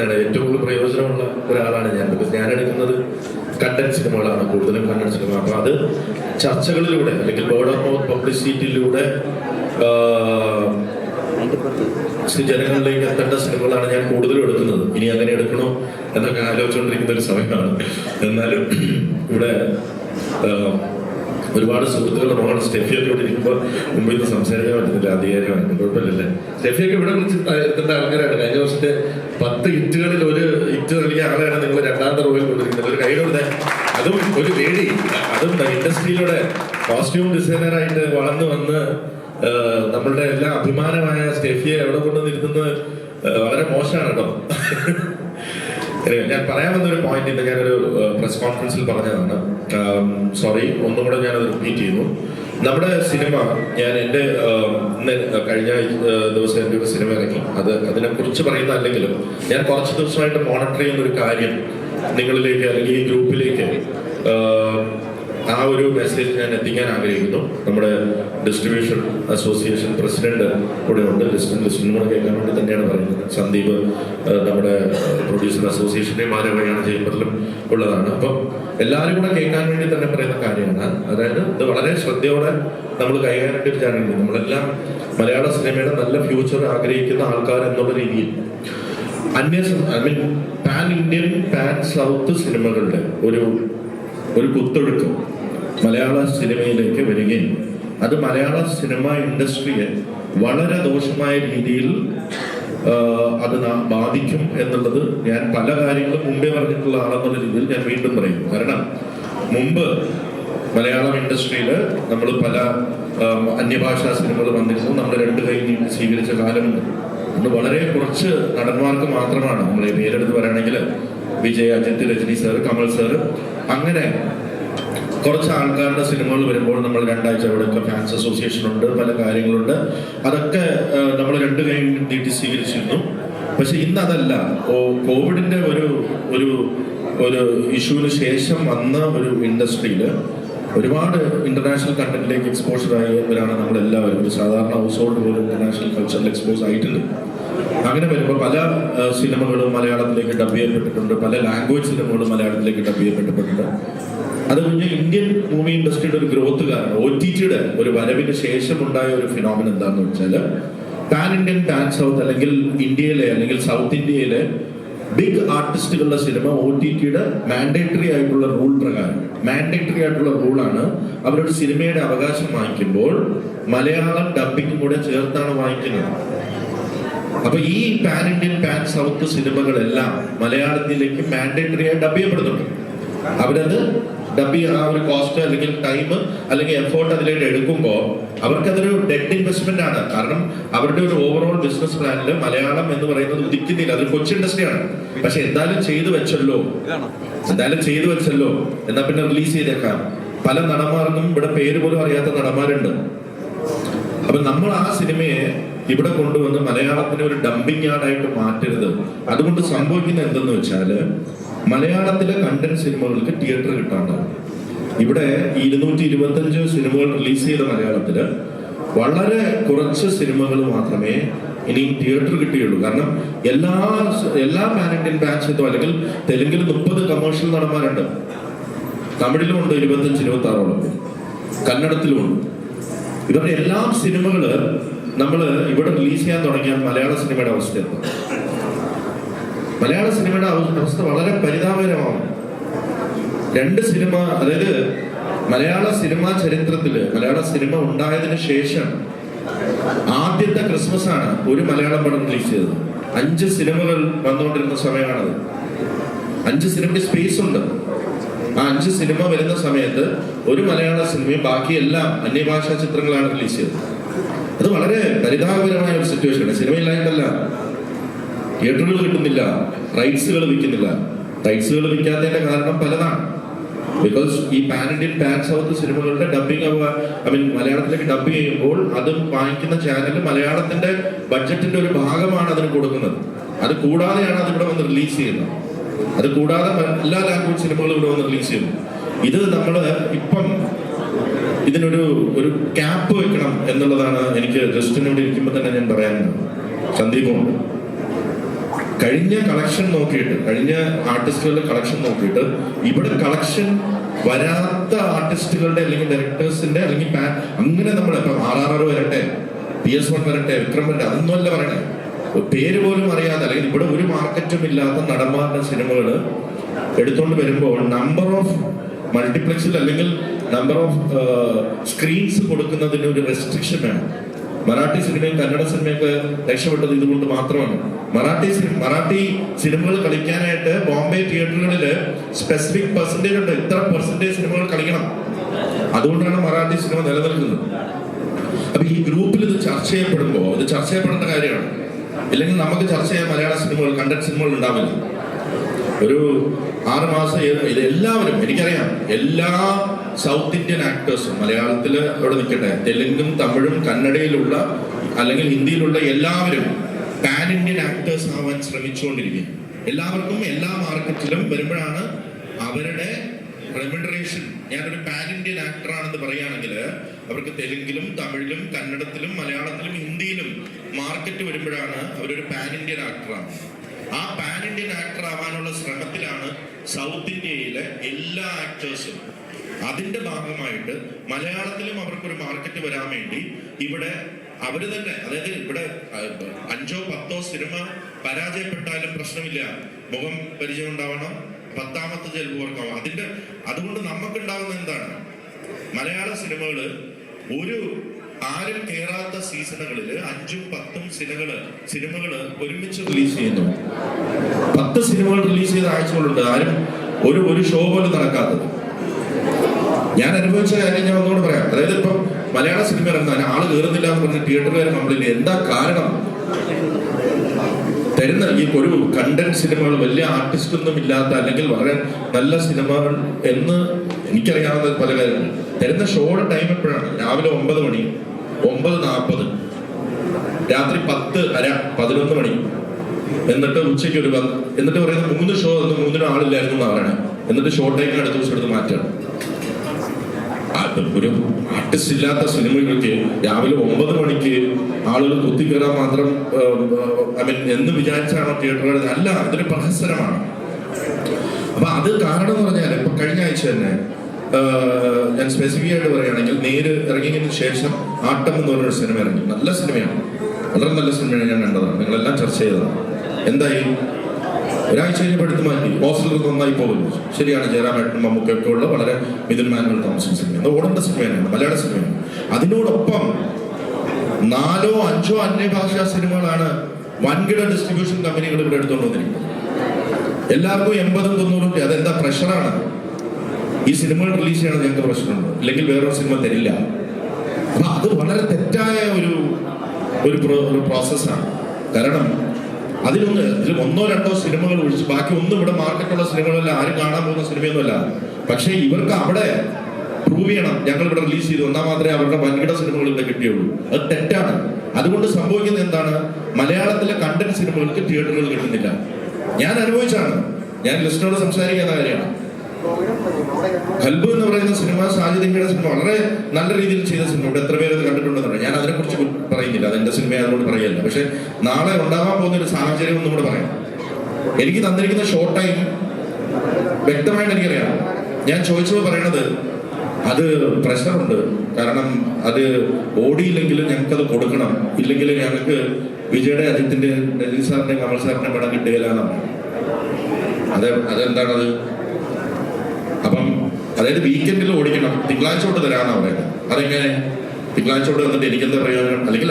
ആണ് ഏറ്റവും കൂടുതൽ പ്രയോജനമുള്ള ഒരാളാണ് ഞാൻ. ബിക്കോസ് ഞാൻ എടുക്കുന്നത് കണ്ടന്റ് സിനിമകളാണ് കൂടുതലും കണ്ടന്റ് സിനിമ. അപ്പൊ അത് ചർച്ചകളിലൂടെ അല്ലെങ്കിൽ ബോർഡ് ഓഫ് മൗത്ത് പബ്ലിസിറ്റിയിലൂടെ ജനങ്ങളിലേക്ക് എത്തേണ്ട സിനിമകളാണ് ഞാൻ കൂടുതലും എടുക്കുന്നത്. ഇനി അങ്ങനെ എടുക്കണോ എന്നൊക്കെ ആലോചിച്ചുകൊണ്ടിരിക്കുന്ന ഒരു സമയമാണ്. എന്നാലും ഇവിടെ ഒരുപാട് സുഹൃത്തുക്കളുടെ മോഹൻ സ്റ്റെഫിയൊക്കെ ഇവിടെ ഇരിക്കുമ്പോൾ മുമ്പിൽ നിന്ന് സംസാരിക്കാൻ പറ്റുന്നില്ല. അധികാരിയാണ് കുഴപ്പമില്ലല്ലേ? സ്റ്റെഫിയൊക്കെ ഇവിടെ വിളിച്ച് എത്തേണ്ട ആൾക്കാരാണ്? കഴിഞ്ഞ വർഷത്തെ പത്ത് ഹിറ്റുകളിൽ ഒരു ഹിറ്റ് നൽകിയ ആളെയാണ് നിങ്ങൾ രണ്ടാമത്തെ റോയിൽ കൊണ്ടിരിക്കുന്നത് ഒരു കൈയിലൂടെ അതും ഒരു ലേഡി അതും ഇൻഡസ്ട്രിയിലൂടെ കോസ്റ്റ്യൂം ഡിസൈനറായിട്ട് വളർന്നു വന്ന് നമ്മളുടെ എല്ലാ അഭിമാനമായ സ്റ്റെഫിയെ എവിടെ കൊണ്ടുവന്നിരുന്നത് വളരെ മോശമാണ് കേട്ടോ. ഞാൻ പറയാൻ വന്ന ഒരു പോയിന്റ് ഇന്ന് ഞാനൊരു പ്രസ് കോൺഫറൻസിൽ പറഞ്ഞതാണ്. സോറി ഒന്നും കൂടെ ഞാനത് റിപ്പീറ്റ് ചെയ്യുന്നു. നമ്മുടെ സിനിമ ഞാൻ എന്റെ കഴിഞ്ഞ ദിവസം എന്റെ ഒരു സിനിമ ഇറങ്ങി. അത് അതിനെ കുറിച്ച് പറയുന്ന അല്ലെങ്കിലും ഞാൻ കുറച്ച് ദിവസമായിട്ട് മോണിറ്റർ ചെയ്യുന്ന ഒരു കാര്യം നിങ്ങളിലേക്ക് അല്ലെങ്കിൽ ഈ ഗ്രൂപ്പിലേക്ക് ആ, ഒരു മെസ്സേജ് ഞാൻ എത്തിക്കാൻ ആഗ്രഹിക്കുന്നു. നമ്മുടെ ഡിസ്ട്രിബ്യൂഷൻ അസോസിയേഷൻ പ്രസിഡന്റ് കൂടെ ഉണ്ട്. ലിസ്റ്റും ലിസ്റ്റും കൂടെ കേൾക്കാൻ വേണ്ടി തന്നെയാണ് പറയുന്നത്. സന്ദീപ് നമ്മുടെ പ്രൊഡ്യൂസർ അസോസിയേഷന്റെ മാനവയാണ് ചേംബറിലും ഉള്ളതാണ്. അപ്പം എല്ലാവരും കൂടെ കേൾക്കാൻ വേണ്ടി തന്നെ പറയുന്ന കാര്യമാണ്. അതായത് ഇത് വളരെ ശ്രദ്ധയോടെ നമ്മൾ കൈകാര്യം ചാനൽ നമ്മളെല്ലാം മലയാള സിനിമയുടെ നല്ല ഫ്യൂച്ചർ ആഗ്രഹിക്കുന്ന ആൾക്കാർ എന്നുള്ള രീതിയിൽ. അന്യ I mean pan Indian pan south സിനിമകളുടെ ഒരു ഒരു കുത്തൊഴുക്ക്. മലയാള സിനിമയിലേക്ക് വരികയും അത് മലയാള സിനിമ ഇൻഡസ്ട്രിയെ വളരെ ദോഷമായ രീതിയിൽ അത് നാം ബാധിക്കും എന്നുള്ളത് ഞാൻ പല കാര്യങ്ങളും മുമ്പേ പറഞ്ഞിട്ടുള്ള ആളെന്നുള്ള രീതിയിൽ ഞാൻ വീണ്ടും പറയും. കാരണം മുമ്പ് മലയാളം ഇൻഡസ്ട്രിയിൽ നമ്മൾ പല അന്യഭാഷാ സിനിമകൾ വന്നിരുന്നു. നമ്മൾ രണ്ട് കൈ നീട്ടി സ്വീകരിച്ച കാലമുണ്ട്. അന്ന് വളരെ കുറച്ച് നടന്മാർക്ക് മാത്രമാണ്. നമ്മളെ പേരെടുത്ത് പറയുകയാണെങ്കിൽ വിജയ് അജിത് രജനി സാർ കമൽ സാർ അങ്ങനെ കുറച്ച് ആൾക്കാരുടെ സിനിമകൾ വരുമ്പോൾ നമ്മൾ രണ്ടാഴ്ച അവിടെ ഫാൻസ് അസോസിയേഷൻ ഉണ്ട് പല കാര്യങ്ങളുണ്ട്. അതൊക്കെ നമ്മൾ രണ്ടു കൈ നീട്ടി സ്വീകരിച്ചിരുന്നു. പക്ഷെ ഇന്ന് അതല്ല കോവിഡിന്റെ ഒരു ഒരു ഒരു ഇഷ്യൂവിന് ശേഷം വന്ന ഒരു ഇൻഡസ്ട്രിയിൽ ഒരുപാട് ഇന്റർനാഷണൽ കണ്ടന്റിലേക്ക് എക്സ്പോഷർ ആയവരാണ് നമ്മളെല്ലാവരും. ഒരു സാധാരണ ഹൗസ് ഹോൾഡ് പോലും ഇന്റർനാഷണൽ കൾച്ചറിൽ എക്സ്പോസ് ആയിട്ടുണ്ട്. അങ്ങനെ വരുമ്പോൾ പല സിനിമകളും മലയാളത്തിലേക്ക് ഡബ് ചെയ്യപ്പെട്ടിട്ടുണ്ട്. പല ലാംഗ്വേജ് സിനിമകളും മലയാളത്തിലേക്ക് ഡബ് ചെയ്യപ്പെട്ടിട്ടുണ്ട്. അത് കഴിഞ്ഞ് ഇന്ത്യൻ മൂവി ഇൻഡസ്ട്രിയുടെ ഒരു ഗ്രോത്ത് കാരണം. ഒ ടി ടിയുടെ ഒരു വരവിന് ശേഷം ഉണ്ടായ ഒരു ഫിനോമിന എന്താണെന്ന് വെച്ചാൽ പാൻ ഇന്ത്യൻ പാൻ സൗത്ത് അല്ലെങ്കിൽ ഇന്ത്യയിലെ അല്ലെങ്കിൽ സൗത്ത് ഇന്ത്യയിലെ ബിഗ് ആർട്ടിസ്റ്റുകളുടെ സിനിമ ഒ ടി ടിയുടെ മാൻഡേറ്ററി ആയിട്ടുള്ള റൂൾ പ്രകാരം മാൻഡേറ്ററി ആയിട്ടുള്ള റൂളാണ് അവരുടെ സിനിമയുടെ അവകാശം വാങ്ങിക്കുമ്പോൾ മലയാളം ഡബിങ്ങും കൂടെ ചേർത്താണ് വാങ്ങിക്കുന്നത്. അപ്പൊ ഈ പാൻ ഇന്ത്യൻ പാൻ സൗത്ത് സിനിമകളെല്ലാം മലയാളത്തിലേക്ക് മാൻഡേറ്ററി ആയി ഡബ് ചെയ്യപ്പെടുന്നുണ്ട്. അവരത് ഡബ് ആ ഒരു കോസ്റ്റ് അല്ലെങ്കിൽ ടൈം അല്ലെങ്കിൽ എഫേർട്ട് അതിലേക്ക് എടുക്കുമ്പോൾ അവർക്കതൊരു ഡെഡ് ഇൻവെസ്റ്റ്മെന്റ് ആണ്. കാരണം അവരുടെ ഒരു ഓവറോൾ ബിസിനസ് പ്ലാനിൽ മലയാളം എന്ന് പറയുന്നത് ഉദിക്കുന്നില്ല. അതൊരു കൊച്ചു ഇൻഡസ്ട്രിയാണ് പക്ഷെ എന്തായാലും ചെയ്തു വെച്ചല്ലോ. എന്തായാലും ചെയ്തു വെച്ചല്ലോ. എന്നാ പിന്നെ റിലീസ് ചെയ്തേക്കാം. പല നടന്മാർക്കും ഇവിടെ പേര് പോലും അറിയാത്ത നടന്മാരുണ്ട്. അപ്പൊ നമ്മൾ ആ സിനിമയെ ഇവിടെ കൊണ്ടുവന്ന് മലയാളത്തിന് ഒരു ഡംപിങ് യാർഡായിട്ട് മാറ്റരുത്. അതുകൊണ്ട് സംഭവിക്കുന്നത് എന്തെന്ന് വെച്ചാൽ മലയാളത്തിലെ കണ്ടന്റ് സിനിമകൾക്ക് തിയേറ്റർ കിട്ടാണ്ടാവും. ഇവിടെ ഇരുന്നൂറ്റി ഇരുപത്തഞ്ച് സിനിമകൾ റിലീസ് ചെയ്ത മലയാളത്തിൽ വളരെ കുറച്ച് സിനിമകൾ മാത്രമേ ഇനി തിയേറ്റർ കിട്ടിയുള്ളൂ. കാരണം എല്ലാ എല്ലാ പാൻ ഇന്ത്യൻ ബാൻസിലും അല്ലെങ്കിൽ തെലുങ്കിൽ മുപ്പത് കമേഴ്ഷ്യൽ നടന്മാരുണ്ട്. തമിഴിലും ഉണ്ട് ഇരുപത്തഞ്ച് ഇരുപത്തി ആറോളം കന്നഡത്തിലുമുണ്ട് ഇവരുടെ എല്ലാ സിനിമകൾ നമ്മൾ ഇവിടെ റിലീസ് ചെയ്യാൻ തുടങ്ങിയ മലയാള സിനിമയുടെ അവസ്ഥയാണ് മലയാള സിനിമയുടെ അവ- അവസ്ഥ വളരെ പരിതാപകരമാണ്. രണ്ട് സിനിമ അതായത് മലയാള സിനിമാ ചരിത്രത്തിൽ മലയാള സിനിമ ഉണ്ടായതിനു ശേഷം ആദ്യത്തെ ക്രിസ്മസ് ആണ് ഒരു മലയാളം പടം റിലീസ് ചെയ്തത്. അഞ്ച് സിനിമകൾ വന്നുകൊണ്ടിരുന്ന സമയമാണത്. അഞ്ച് സിനിമയ്ക്ക് സ്പേസ് ഉണ്ട്. ആ അഞ്ച് സിനിമ വരുന്ന സമയത്ത് ഒരു മലയാള സിനിമയും ബാക്കിയെല്ലാം അന്യഭാഷാ ചിത്രങ്ങളാണ് റിലീസ് ചെയ്തത്. അത് വളരെ പരിതാപകരമായ ഒരു സിറ്റുവേഷനാണ് സിനിമയിലായിട്ടല്ല തിയേറ്ററുകൾ കിട്ടുന്നില്ല. റൈറ്റ്സുകൾ വിൽക്കുന്നില്ല. റൈറ്റ്സുകൾ വിൽക്കാത്തതിന്റെ കാരണം പലതാണ്. ബിക്കോസ് ഈ പാൻ ഇന്ത്യൻ പാൻ സൗത്ത് സിനിമകളുടെ ഡബിങ് ഐ മീൻ മലയാളത്തിലേക്ക് ഡബ് ചെയ്യുമ്പോൾ അത് വാങ്ങിക്കുന്ന ചാനൽ മലയാളത്തിന്റെ ബഡ്ജറ്റിന്റെ ഒരു ഭാഗമാണ് അതിന് കൊടുക്കുന്നത്. അത് കൂടാതെയാണ് അതിവിടെ വന്ന് റിലീസ് ചെയ്യുന്നത്. അത് കൂടാതെ എല്ലാ ലാംഗ്വേജ് സിനിമകളും ഇവിടെ വന്ന് റിലീസ് ചെയ്യുന്നു. ഇത് നമ്മൾ ഇപ്പം ഇതിനൊരു ഒരു ക്യാപ്പ് വെക്കണം എന്നുള്ളതാണ് എനിക്ക് ജസ്റ്റിനോട് ഇരിക്കുമ്പോൾ തന്നെ ഞാൻ പറയാനുള്ളത്. സന്ദീപുണ്ട് കഴിഞ്ഞ കളക്ഷൻ നോക്കിയിട്ട് കഴിഞ്ഞ ആർട്ടിസ്റ്റുകളുടെ കളക്ഷൻ നോക്കിയിട്ട് ഇവിടെ കളക്ഷൻ വരാത്ത ആർട്ടിസ്റ്റുകളുടെ അല്ലെങ്കിൽ ഡയറക്ടേഴ്സിന്റെ അല്ലെങ്കിൽ അങ്ങനെ നമ്മൾ ഇപ്പം ആർ ആർ ആർ വരട്ടെ പി എസ് വൺ വരട്ടെ വിക്രം വരട്ടെ അതൊന്നുമല്ല പറയണേ. പേര് പോലും അറിയാതെ അല്ലെങ്കിൽ ഇവിടെ ഒരു മാർക്കറ്റും ഇല്ലാത്ത നടന്മാരുടെ സിനിമകൾ എടുത്തുകൊണ്ട് വരുമ്പോൾ നമ്പർ ഓഫ് മൾട്ടിപ്ലക്സിൽ അല്ലെങ്കിൽ നമ്പർ ഓഫ് സ്ക്രീൻസ് കൊടുക്കുന്നതിന് ഒരു റെസ്ട്രിക്ഷൻ വേണം. മറാഠി സിനിമയും കന്നഡ സിനിമയൊക്കെ രക്ഷപ്പെട്ടത് ഇതുകൊണ്ട് മാത്രമാണ്. മറാഠി മറാഠി സിനിമകൾ കളിക്കാനായിട്ട് ബോംബെ തിയേറ്ററുകളിൽ സ്പെസിഫിക് പെർസെന്റേജ് ഉണ്ട്. ഇത്ര പെർസെന്റേജ് സിനിമകൾ കളിക്കണം. അതുകൊണ്ടാണ് മറാഠി സിനിമ നിലനിൽക്കുന്നത്. അപ്പൊ ഈ ഗ്രൂപ്പിൽ ഇത് ചർച്ച ചെയ്യപ്പെടുമ്പോൾ ഇത് ചർച്ച ചെയ്യപ്പെടേണ്ട കാര്യമാണ്. ഇല്ലെങ്കിൽ നമുക്ക് ചർച്ച ചെയ്യാൻ മലയാള സിനിമകൾ കണ്ടന്റ് സിനിമകൾ ഉണ്ടാവില്ല. ഒരു ആറ് മാസം എല്ലാവരും എനിക്കറിയാം എല്ലാ സൗത്ത് ഇന്ത്യൻ ആക്ടേഴ്സും മലയാളത്തിൽ അവിടെ നിൽക്കട്ടെ തെലുങ്കും തമിഴും കന്നഡയിലുള്ള അല്ലെങ്കിൽ ഹിന്ദിയിലുള്ള എല്ലാവരും പാൻ ഇന്ത്യൻ ആക്ടേഴ്സ് ആവാൻ ശ്രമിച്ചുകൊണ്ടിരിക്കും എല്ലാവർക്കും എല്ലാ മാർക്കറ്റിലും വരുമ്പോഴാണ് അവരുടെ റെമ്യൂണറേഷൻ ഞാനൊരു പാൻ ഇന്ത്യൻ ആക്ടറാണെന്ന് പറയുകയാണെങ്കിൽ അവർക്ക് തെലുങ്കിലും തമിഴിലും കന്നഡത്തിലും മലയാളത്തിലും ഹിന്ദിയിലും മാർക്കറ്റ് വരുമ്പോഴാണ് അവരൊരു പാൻ ഇന്ത്യൻ ആക്ടറാണ് ആ പാൻ ഇന്ത്യൻ ആക്ടർ ആവാനുള്ള ശ്രമത്തിലാണ് സൗത്ത് ഇന്ത്യയിലെ എല്ലാ ആക്ടേഴ്സും അതിന്റെ ഭാഗമായിട്ട് മലയാളത്തിലും അവർക്കൊരു മാർക്കറ്റ് വരാൻ വേണ്ടി ഇവിടെ അവർ തന്നെ അതായത് ഇവിടെ അഞ്ചോ പത്തോ സിനിമ പരാജയപ്പെട്ടാലും പ്രശ്നമില്ല. മുഖം പരിചയം ഉണ്ടാവണം. പത്താമത്തെ ചിലപ്പോൾ വർക്കാവും. അതിന്റെ അതുകൊണ്ട് നമുക്ക് നമുക്കുണ്ടാവുന്ന എന്താണ്? മലയാള സിനിമകൾ ഒരു ആരും കേറാത്ത സീസണുകളിൽ അഞ്ചും പത്തും സിനിമകൾ സിനിമകൾ ഒരുമിച്ച് റിലീസ് ചെയ്യുന്നു. പത്ത് സിനിമകൾ റിലീസ് ചെയ്ത ആഴ്ചകളുണ്ട്. ആരും ഒരു ഒരു ഷോ പോലും നടക്കാത്തത്. ഞാൻ അനുഭവിച്ച കാര്യം ഞാൻ ഒന്നുകൂടെ പറയാം. അതായത് ഇപ്പം മലയാള സിനിമ ഇറങ്ങുന്ന ആൾ കയറുന്നില്ല എന്ന് പറഞ്ഞ് തിയേറ്ററുകാർ കംപ്ലൈന്റ് എന്താ കാരണം? തരുന്ന ഈ ഒരു കണ്ടന്റ് സിനിമകൾ വലിയ ആർട്ടിസ്റ്റ് ഒന്നും ഇല്ലാത്ത അല്ലെങ്കിൽ വളരെ നല്ല സിനിമകൾ എന്ന് എനിക്കറിയാവുന്ന പല കാര്യങ്ങൾ തരുന്ന ഷോയുടെ ടൈം എപ്പോഴാണ്? രാവിലെ ഒമ്പത് മണി ഒമ്പത് നാൽപ്പത് രാത്രി പത്ത് അര പതിനൊന്ന് മണി. എന്നിട്ട് ഉച്ചയ്ക്ക് ഒരു എന്നിട്ട് പറയുന്നത് മൂന്ന് ഷോ ഒന്ന് മൂന്നിനും ആളില്ലായിരുന്നു എന്നാണ് എന്നിട്ട് ഷോ ടൈമിന് അടുത്ത ദിവസം എടുത്ത് മാറ്റാണ് അത് ഒരു ആർട്ടിസ്റ്റ് ഇല്ലാത്ത സിനിമകൾക്ക് രാവിലെ ഒമ്പത് മണിക്ക് ആളുകൾ കുത്തിക്കയറാൻ മാത്രം ഐ മീൻ എന്ന് വിചാരിച്ചാണോ തിയേറ്ററുകൾ അല്ല അതൊരു പ്രഹസനമാണ്. അപ്പൊ അത് കാരണം എന്ന് പറഞ്ഞാൽ ഇപ്പൊ കഴിഞ്ഞ ആഴ്ച തന്നെ ഞാൻ സ്പെസിഫിക് ആയിട്ട് പറയുകയാണെങ്കിൽ നേര് ഇറങ്ങിയതിനു ശേഷം ആട്ടം എന്ന് പറഞ്ഞൊരു സിനിമ ഇറങ്ങി. നല്ല സിനിമയാണ്. വളരെ നല്ല സിനിമയാണ് ഞാൻ കണ്ടതാണ് നിങ്ങളെല്ലാം ചർച്ച ചെയ്തതാണ്. എന്തായി? ഒരാഴ്ച കഴിഞ്ഞപ്പോൾ എടുത്ത് മാറ്റി ഹോസ്റ്റലിൽ നന്നായി പോകുന്നു. ശരിയാണ് ജയറാമേട്ടനും മമ്മൂക്കൊക്കെ ഉള്ള വളരെ മിഥുൻ മാനുവൽ താമസിക്കുന്ന സിനിമ അത് ഓടേണ്ട സിനിമയാണ് മലയാള സിനിമയാണ്. അതിനോടൊപ്പം നാലോ അഞ്ചോ അന്യഭാഷാ സിനിമകളാണ് വൻകിട ഡിസ്ട്രിബ്യൂഷൻ കമ്പനികൾ ഇവിടെ എടുത്തുകൊണ്ട് വന്നിരിക്കുന്നത്. എല്ലാവർക്കും എൺപതും തൊണ്ണൂറും രൂപ. അതെന്താ പ്രഷറാണ്? ഈ സിനിമകൾ റിലീസ് ചെയ്യണം ഞങ്ങൾക്ക് പ്രശ്നമുണ്ട്. അല്ലെങ്കിൽ വേറൊരു സിനിമ തരില്ല. അപ്പൊ അത് വളരെ തെറ്റായ ഒരു ഒരു പ്രോസസ്സാണ് കാരണം അതിലൊന്ന് ഇതിൽ ഒന്നോ രണ്ടോ സിനിമകൾ ഒഴിച്ച് ബാക്കി ഒന്നും ഇവിടെ മാർക്കറ്റുള്ള സിനിമകളല്ല ആരും കാണാൻ പോകുന്ന സിനിമയൊന്നുമല്ല. പക്ഷേ ഇവർക്ക് അവിടെ പ്രൂവ് ചെയ്യണം. ഞങ്ങൾ ഇവിടെ റിലീസ് ചെയ്തു. എന്നാൽ മാത്രമേ അവരുടെ വൻകിട സിനിമകൾ ഇവിടെ കിട്ടിയുള്ളൂ. അത് തെറ്റാണ്. അതുകൊണ്ട് സംഭവിക്കുന്നത് എന്താണ്? മലയാളത്തിലെ കണ്ടന്റ് സിനിമകൾക്ക് തിയേറ്ററുകൾ കിട്ടുന്നില്ല. ഞാൻ അനുഭവിച്ചാണ്. ഞാൻ ലിസ്റ്റിനോട് സംസാരിക്കുന്ന കാര്യമാണ്. കൽബ് എന്ന് പറയുന്ന സിനിമ സാജിദിന്റെ സിനിമ വളരെ നല്ല രീതിയിൽ ചെയ്ത സിനിമ. ഇവിടെ എത്ര പേര് അത് പറയാം ഞാൻ അതിനെക്കുറിച്ച് പറയുന്നില്ല. അത് എന്റെ സിനിമ അതുകൊണ്ട് പറയല്ല പക്ഷെ നാളെ ഉണ്ടാകാൻ പോകുന്ന ഒരു സാഹചര്യം ഒന്നും കൂടെ പറയാം. എനിക്ക് തന്നിരിക്കുന്ന ഷോർട്ട് ടൈം വ്യക്തമായിട്ട് എനിക്കറിയാം. ഞാൻ ചോദിച്ചപ്പോൾ പറയണത് അത് പ്രഷറുണ്ട് കാരണം അത് ഓടിയില്ലെങ്കിലും അത് കൊടുക്കണം. ഇല്ലെങ്കിൽ ഞങ്ങൾക്ക് വിജയുടെ അജിത്തിന്റെ ഡൽഹി സാറിന്റെ കമൽ സാറിന്റെ പടം കിട്ടുകയില്ല എന്നാണ്. അതെ അതെന്താണത്? അതായത് വീക്കെൻഡിൽ ഓടിക്കണം. തിങ്കളാഴ്ച തൊട്ട് തരാന്നാ പറയുന്നത്. അതെങ്ങനെ? തിങ്കളാഴ്ച തൊട്ട് വന്നിട്ട് എനിക്കെന്താ പ്രയോജനം? അല്ലെങ്കിൽ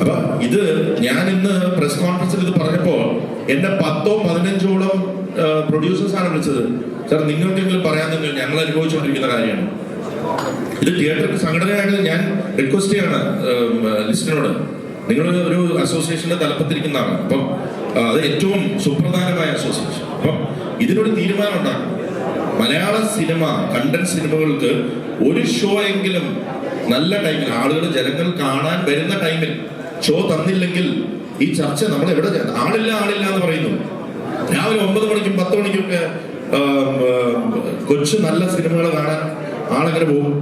അപ്പൊ ഇത് ഞാൻ ഇന്ന് പ്രസ് കോൺഫറൻസിൽ ഇത് പറഞ്ഞപ്പോ എന്നെ പത്തോ പതിനഞ്ചോളം പ്രൊഡ്യൂസേഴ്സാണ് വിളിച്ചത്. സാർ നിങ്ങൾക്കെങ്കിലും പറയാൻ തന്നെ ഞങ്ങൾ അനുഭവിച്ചുകൊണ്ടിരിക്കുന്ന കാര്യമാണ്. ഇത് തിയേറ്റർ സംഘടനയായിട്ട് ഞാൻ റിക്വസ്റ്റ് ചെയ്യാണ് ലിസ്റ്റിനോട്. നിങ്ങൾ ഒരു അസോസിയേഷന്റെ തലപ്പത്തിരിക്കുന്നതാണ്. അപ്പം അത് ഏറ്റവും സുപ്രധാനമായ അസോസിയേഷൻ അപ്പം ഇതിനൊരു തീരുമാനം ഉണ്ടാക്കും മലയാള സിനിമ കണ്ടന്റ് സിനിമകൾക്ക് ഒരു ഷോ എങ്കിലും നല്ല ടൈമിൽ ആളുകൾ ജനങ്ങൾ കാണാൻ വരുന്ന ടൈമിൽ ഷോ തന്നില്ലെങ്കിൽ ഈ ചർച്ച നമ്മൾ എവിടെ ആളില്ല ആളില്ല എന്ന് പറയുന്നു. രാവിലെ ഒമ്പത് മണിക്കും പത്ത് മണിക്കും ഒക്കെ ആ, ആ, കൊച്ചു നല്ല സിനിമകൾ കാണാൻ ആളെങ്ങനെ പോകും?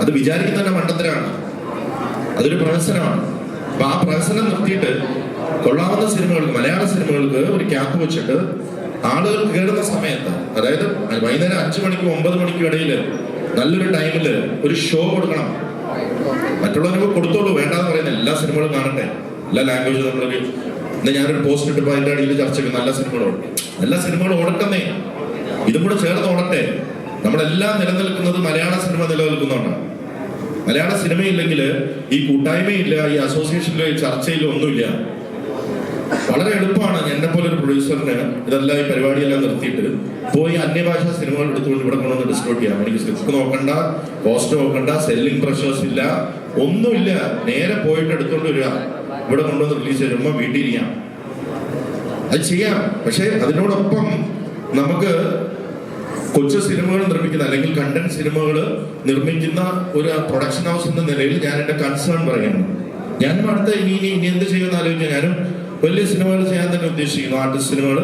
അത് വിചാരിക്കുന്ന തന്നെ മണ്ടത്തിലാണ് അതൊരു പ്രഹസനമാണ്. അപ്പൊ ആ പ്രഹസനം നിർത്തിയിട്ട് കൊള്ളാവുന്ന സിനിമകൾക്ക് മലയാള സിനിമകൾക്ക് ഒരു ക്യാപ്പ് വെച്ചിട്ട് ആളുകൾ കയറുന്ന സമയത്ത് അതായത് വൈകുന്നേരം അഞ്ചു മണിക്കും ഒമ്പത് മണിക്കും ഇടയിൽ നല്ലൊരു ടൈമിൽ ഒരു ഷോ കൊടുക്കണം. മറ്റുള്ളവർക്ക് കൊടുത്തോളൂ വേണ്ടെന്ന് പറയുന്ന എല്ലാ സിനിമകളും കാണട്ടെ എല്ലാ ലാംഗ്വേജും നമ്മളൊരു ഇന്ന് ഞാനൊരു പോസ്റ്റ് ഇട്ടപ്പോൾ അതിന്റെ അടിയിൽ ചർച്ചയ്ക്ക് നല്ല സിനിമകളുണ്ട് നല്ല സിനിമകൾ ഓടട്ടെന്നേ. ഇതും കൂടെ ചേർന്ന് ഓടട്ടെ. നമ്മളെല്ലാം നിലനിൽക്കുന്നത് മലയാള സിനിമ നിലനിൽക്കുന്നതാണ് മലയാള സിനിമയില്ലെങ്കിൽ ഈ കൂട്ടായ്മയില്ല ഈ അസോസിയേഷനിലോ ചർച്ചയിലോ ഒന്നുമില്ല. വളരെ എളുപ്പമാണ് എന്നെ പോലെ ഒരു പ്രൊഡ്യൂസറിന് ഇതെല്ലാം ഈ പരിപാടിയെല്ലാം നിർത്തിയിട്ട് പോയി അന്യഭാഷ സിനിമകൾ എടുത്തുകൊണ്ട് ഇവിടെ കൊണ്ടുവന്ന് ഡിസ്ട്രിബ്യൂട്ട് ചെയ്യാം. എനിക്ക് സ്ക്രിപ്റ്റ് നോക്കണ്ട കോസ്റ്റ് നോക്കണ്ട സെല്ലിംഗ് പ്രഷേഴ്സ് ഇല്ല ഒന്നുമില്ല. നേരെ പോയിട്ട് എടുത്തുകൊണ്ട് വരിക. ഇവിടെ കൊണ്ടുവന്ന് റിലീസ് ചെയ്യുമ്പോൾ വീട്ടിലിരിക്കാം അത് ചെയ്യാം. പക്ഷെ അതിനോടൊപ്പം നമുക്ക് കൊച്ചു സിനിമകൾ നിർമ്മിക്കുന്ന അല്ലെങ്കിൽ കണ്ടന്റ് സിനിമകൾ നിർമ്മിക്കുന്ന ഒരു പ്രൊഡക്ഷൻ ഹൗസ് എന്ന നിലയിൽ ഞാൻ എന്റെ കൺസേൺ പറയുന്നു. ഞാനും അടുത്ത ഇനി ഇനി എന്ത് ചെയ്യുമെന്ന് ആലോചിക്കുക ഞാനും വലിയ സിനിമകൾ ചെയ്യാൻ തന്നെ ഉദ്ദേശിക്കുന്നു ആർട്ടിസ്റ്റ് സിനിമകൾ.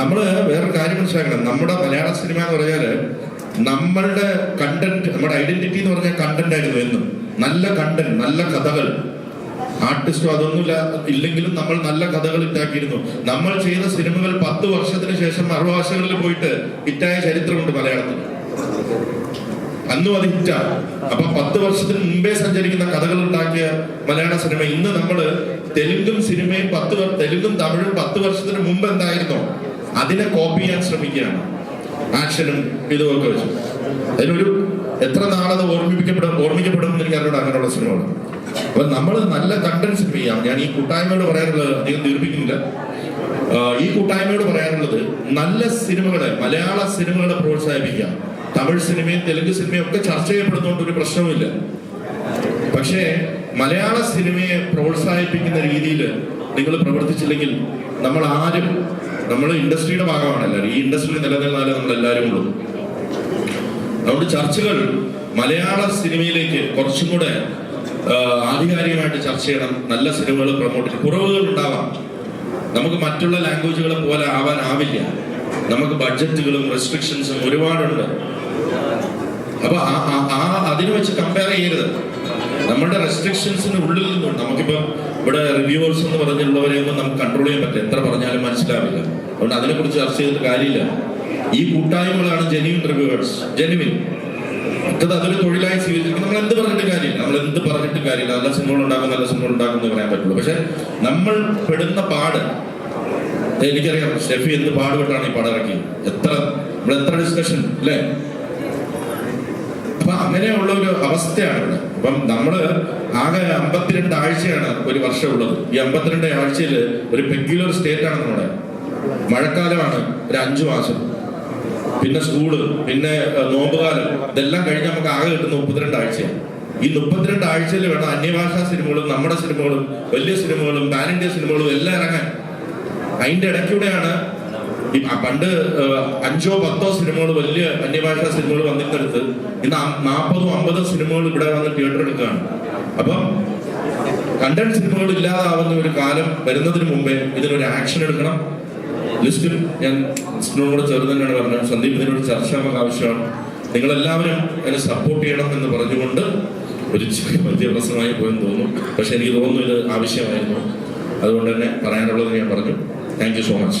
നമ്മൾ വേറെ കാര്യം മനസ്സിലാക്കണം. നമ്മുടെ മലയാള സിനിമ എന്ന് പറഞ്ഞാൽ നമ്മളുടെ കണ്ടന്റ് നമ്മുടെ ഐഡന്റിറ്റി എന്ന് പറഞ്ഞാൽ കണ്ടന്റ് ആയിരുന്നു എന്നും. നല്ല കണ്ടന്റ് നല്ല കഥകൾ. ആർട്ടിസ്റ്റോ അതൊന്നുമില്ല ഇല്ലെങ്കിലും നമ്മൾ നല്ല കഥകൾ ഇട്ടാക്കിയിരുന്നു. നമ്മൾ ചെയ്ത സിനിമകൾ പത്ത് വർഷത്തിന് ശേഷം മറുഭാഷകളിൽ പോയിട്ട് ഹിറ്റായ ചരിത്രമുണ്ട് മലയാളത്തിൽ. അന്നും അത് ഹിറ്റാണ് അപ്പൊ പത്ത് വർഷത്തിന് മുമ്പേ സഞ്ചരിക്കുന്ന കഥകൾ ഉണ്ടാക്കിയ മലയാള സിനിമ ഇന്ന് നമ്മൾ തെലുങ്കും സിനിമയും പത്ത് തെലുങ്കും തമിഴും പത്ത് വർഷത്തിന് മുമ്പ് എന്തായിരുന്നോ? അതിനെ കോപ്പി ചെയ്യാൻ ശ്രമിക്കുകയാണ്. ആക്ഷനും ഇതുമൊക്കെ വെച്ച്. അതിനൊരു എത്ര നാളത് ഓർമ്മിപ്പിക്കപ്പെടും ഓർമ്മിക്കപ്പെടും എന്ന് എനിക്ക് അറിഞ്ഞൂടാ അങ്ങനെയുള്ള സിനിമകൾ അപ്പൊ നമ്മൾ നല്ല കണ്ടന്റ് സിനിമ ചെയ്യാം. ഞാൻ ഈ കൂട്ടായ്മയോട് പറയാനുള്ളത് അധികം ദീർഘിക്കുന്നില്ല ഈ കൂട്ടായ്മയോട് പറയാനുള്ളത് നല്ല സിനിമകളെ മലയാള സിനിമകളെ പ്രോത്സാഹിപ്പിക്കാം തമിഴ് സിനിമയും തെലുങ്ക് സിനിമയും ഒക്കെ ചർച്ച ചെയ്യപ്പെടുന്നതുകൊണ്ട് ഒരു പ്രശ്നവുമില്ല. പക്ഷേ മലയാള സിനിമയെ പ്രോത്സാഹിപ്പിക്കുന്ന രീതിയിൽ നിങ്ങൾ പ്രവർത്തിച്ചില്ലെങ്കിൽ നമ്മൾ ആരും നമ്മൾ ഇൻഡസ്ട്രിയുടെ ഭാഗമാണല്ലോ. ഈ ഇൻഡസ്ട്രി നിലനിന്നാലേ നമ്മൾ എല്ലാവരും ഉള്ളൂ. അതുകൊണ്ട് ചർച്ചകൾ മലയാള സിനിമയിലേക്ക് കുറച്ചും കൂടെ ആധികാരികമായിട്ട് ചർച്ച ചെയ്യണം. നല്ല സിനിമകൾ പ്രൊമോട്ട് ചെയ്യണം. കുറവുകൾ ഉണ്ടാവാം. നമുക്ക് മറ്റുള്ള ലാംഗ്വേജുകളെ പോലെ ആവാനാവില്ല നമുക്ക് ബഡ്ജറ്റുകളും റെസ്ട്രിക്ഷൻസും ഒരുപാടുണ്ട്. അപ്പൊ ആ അതിന് വെച്ച് കമ്പയർ ചെയ്യരുത്. നമ്മളുടെ റെസ്ട്രിക്ഷൻസിന് ഉള്ളിൽ നിന്നുണ്ട്. നമുക്കിപ്പോൾ ഇവിടെ റിവ്യൂവേഴ്സ് എന്ന് പറഞ്ഞിട്ടുള്ളവരെ ഒന്നും നമുക്ക് കൺട്രോൾ ചെയ്യാൻ പറ്റില്ല. എത്ര പറഞ്ഞാലും മനസ്സിലാവില്ല. അതുകൊണ്ട് അതിനെക്കുറിച്ച് ചർച്ച ചെയ്തിട്ട് കാര്യമില്ല. ഈ കൂട്ടായ്മകളാണ് ജെന്യൂൻ റിവ്യൂവേഴ്സ് ജെന്യൂൻ മറ്റത് അതൊരു തൊഴിലായി സ്വീകരിക്കും നമ്മൾ എന്ത് പറഞ്ഞിട്ട് കാര്യമില്ല. നമ്മൾ എന്ത് പറഞ്ഞിട്ട് കാര്യമില്ല. നല്ല സിനിമകൾ ഉണ്ടാകും നല്ല സിനിമകൾ ഉണ്ടാകും എന്ന് പറയാൻ പറ്റുള്ളൂ. പക്ഷെ നമ്മൾ പെടുന്ന പാട് എനിക്കറിയാം ഷെഫി എന്ത് പാടുപെട്ടാണ് ഈ പാടിറക്കി എത്ര നമ്മൾ എത്ര ഡിസ്കഷൻ അല്ലേ? അപ്പൊ അങ്ങനെയുള്ള ഒരു അവസ്ഥയാണ് ഇവിടെ. അപ്പം നമ്മൾ ആകെ അമ്പത്തിരണ്ട് ആഴ്ചയാണ് ഒരു വർഷം ഉള്ളത്. ഈ അമ്പത്തിരണ്ട് ആഴ്ചയിൽ ഒരു പെഗ്യുലർ സ്റ്റേറ്റ് ആണ് നമ്മുടെ. മഴക്കാലമാണ് ഒരു അഞ്ചു മാസം. പിന്നെ സ്കൂൾ പിന്നെ നോമ്പുകാലം. ഇതെല്ലാം കഴിഞ്ഞ് നമുക്ക് ആകെ കിട്ടുന്ന മുപ്പത്തിരണ്ട് ആഴ്ച ഈ മുപ്പത്തിരണ്ട് ആഴ്ചയിൽ വേണം അന്യഭാഷാ സിനിമകളും നമ്മുടെ സിനിമകളും വലിയ സിനിമകളും പാൻ ഇന്ത്യ സിനിമകളും എല്ലാം ഇറങ്ങാൻ. അതിന്റെ ഇടയ്ക്കൂടെയാണ് പണ്ട് അഞ്ചോ പത്തോ സിനിമകൾ വലിയ അന്യഭാഷാ സിനിമകൾ വന്നിട്ടടുത്ത് ഇന്ന് നാൽപ്പതോ അമ്പതോ സിനിമകൾ ഇവിടെ വന്ന് തിയേറ്റർ എടുക്കുകയാണ്. അപ്പം കണ്ടന്റ് സിനിമകൾ ഇല്ലാതാവുന്ന ഒരു കാലം വരുന്നതിന് മുമ്പേ ഇതിനൊരു ആക്ഷൻ എടുക്കണം. ലിസ്റ്റിൽ ഞാൻ ലിസ്റ്റിനോട് ചേർന്ന് തന്നെയാണ് പറഞ്ഞത്. സന്ദീപ് ഇതിനോട് ചർച്ച നമുക്ക് ആവശ്യമാണ്. നിങ്ങളെല്ലാവരും എന്നെ സപ്പോർട്ട് ചെയ്യണം എന്ന് പറഞ്ഞുകൊണ്ട് ഒരു മധ്യപ്രസമായി പോയെന്ന് തോന്നുന്നു. പക്ഷെ എനിക്ക് തോന്നുന്നു ഇത് ആവശ്യമായിരുന്നു. അതുകൊണ്ട് തന്നെ പറയാനുള്ളത് ഞാൻ പറഞ്ഞു. Thank you so much